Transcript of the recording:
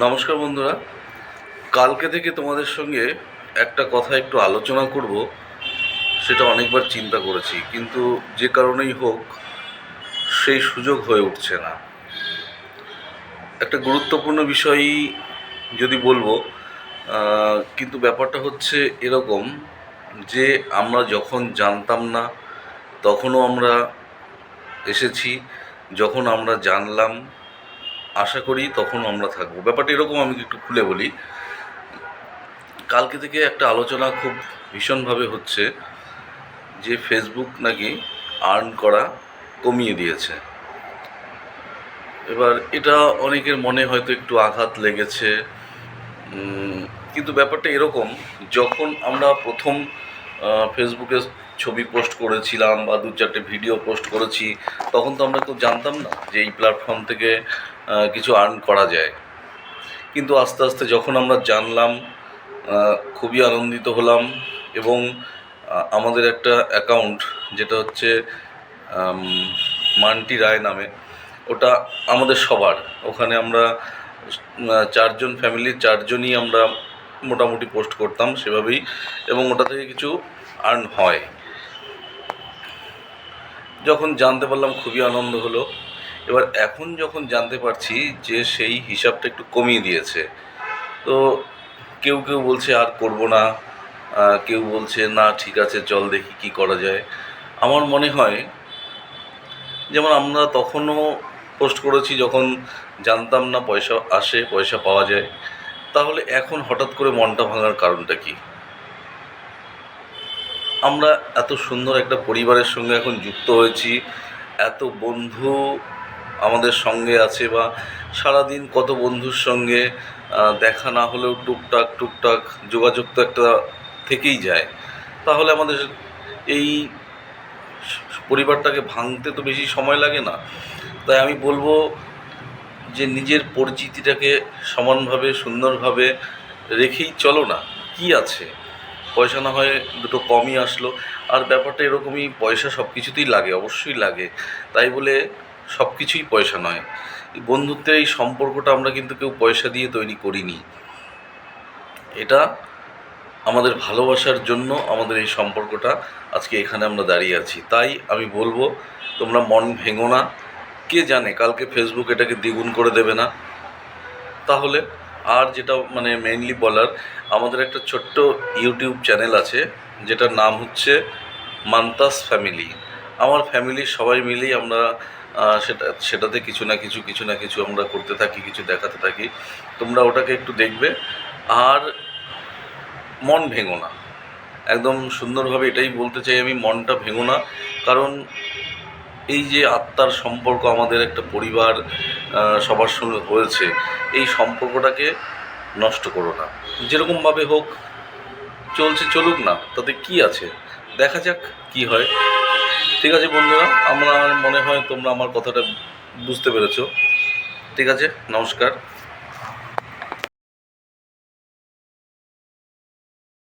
নমস্কার বন্ধুরা। কালকে থেকে তোমাদের সঙ্গে একটা কথা একটু আলোচনা করব, সেটা অনেকবার চিন্তা করেছি, কিন্তু যে কারণেই হোক, সেই সুযোগ হয়ে উঠছে না। একটা গুরুত্বপূর্ণ বিষয়ই যদি বলব কিন্তু ব্যাপারটা হচ্ছে এরকম যে আমরা যখন জানতাম না, তখনও আমরা এসেছি, যখন আমরা জানলাম আশা করি তখন আমরা থাকব। ব্যাপারটা এরকম আমি একটু খুলে বলি। কালকে থেকে একটা আলোচনা খুব ভীষণভাবে হচ্ছে যে ফেসবুক নাকি আর্ন করা কমিয়ে দিয়েছে। এবার এটা অনেকের মনে হয়তো একটু আঘাত লেগেছে। কিন্তু ব্যাপারটা এরকম, যখন আমরা প্রথম ফেসবুকে ছবি পোস্ট করেছিলাম বা দু চারটে ভিডিও পোস্ট করেছি, তখন তো আমরা তো জানতাম না যে এই প্ল্যাটফর্ম থেকে কিছু আর্ন করা যায়। কিন্তু আস্তে আস্তে যখন আমরা জানলাম খুবই আনন্দিত হলাম এবং আমাদের একটা অ্যাকাউন্ট যেটা হচ্ছে মান্টি রায় নামে, ওটা আমাদের সবার। ওখানে আমরা চারজন ফ্যামিলির চারজনই আমরা মোটামুটি পোস্ট করতাম সেভাবেই এবং ওটা থেকে কিছু আর্ন হয়। যখন জানতে পারলাম খুবই আনন্দ হলো, এবার এখন যখন জানতে পারছি যে সেই হিসাবটা একটু কমিয়ে দিয়েছে, তো কেউ কেউ বলছে আর করব না কেউ বলছে না, ঠিক আছে, চল দেখি কি করা যায়। আমার মনে হয়, যেমন আমরা তখনও পোস্ট করেছি যখন জানতাম না পয়সা আসে, পয়সা পাওয়া যায়, তাহলে এখন হঠাৎ করে মনটা ভাঙার কারণটা কি? আমরা এত সুন্দর একটা পরিবারের সঙ্গে এখন যুক্ত হয়েছি, এত বন্ধু আমাদের সঙ্গে আছে বা সারাদিন কত বন্ধুর সঙ্গে দেখা না হলেও টুকটাক টুকটাক যোগাযোগ তো একটা থেকেই যায়। তাহলে আমাদের এই পরিবারটাকে ভাঙতে তো বেশি সময় লাগে না। তাই আমি বলব যে নিজের পরিচিতিটাকে সমানভাবে, সুন্দরভাবে রেখেই চলো না। কি আছে? পয়সা না হয় দুটো কমই আসলো। আর ব্যাপারটা এরকমই, পয়সা সব কিছুতেই লাগে, অবশ্যই লাগে। তাই বলে সব কিছুই পয়সা নয়। বন্ধুত্বের এই সম্পর্কটা আমরা কিন্তু কেউ পয়সা দিয়ে তৈরি করিনি। এটা আমাদের ভালোবাসার জন্য আমাদের এই সম্পর্কটা আজকে এখানে আমরা দাঁড়িয়ে আছি। তাই আমি বলব, তোমরা মন ভেঙো না। কে জানে, কালকে ফেসবুক এটাকে দ্বিগুণ করে দেবে না? তাহলে আর যেটা মানে মেইনলি বলার, আমাদের একটা ছোট্ট ইউটিউব চ্যানেল আছে, যেটার নাম হচ্ছে মান্তাস ফ্যামিলি আমার ফ্যামিলির সবাই মিলেই আমরা সেটা, সেটাতে কিছু না কিছু কিছু না কিছু আমরা করতে থাকি, কিছু দেখাতে থাকি। তোমরা ওটাকে একটু দেখবে। আর মন ভেঙো না। একদম সুন্দরভাবে এটাই বলতে চাই আমি, মনটা ভেঙো না। কারণ এই যে আত্মার সম্পর্ক আমাদের একটা পরিবার সবার সঙ্গে হয়েছে, এই সম্পর্কটাকে নষ্ট করো না। যেরকমভাবে হোক, চলছে চলুক না, তাতে কি আছে? দেখা যাক কি হয়। ঠিক আছে বন্ধুরা, আমার মনে হয় তোমরা আমার কথাটা বুঝতে পেরেছ। ঠিক আছে, নমস্কার।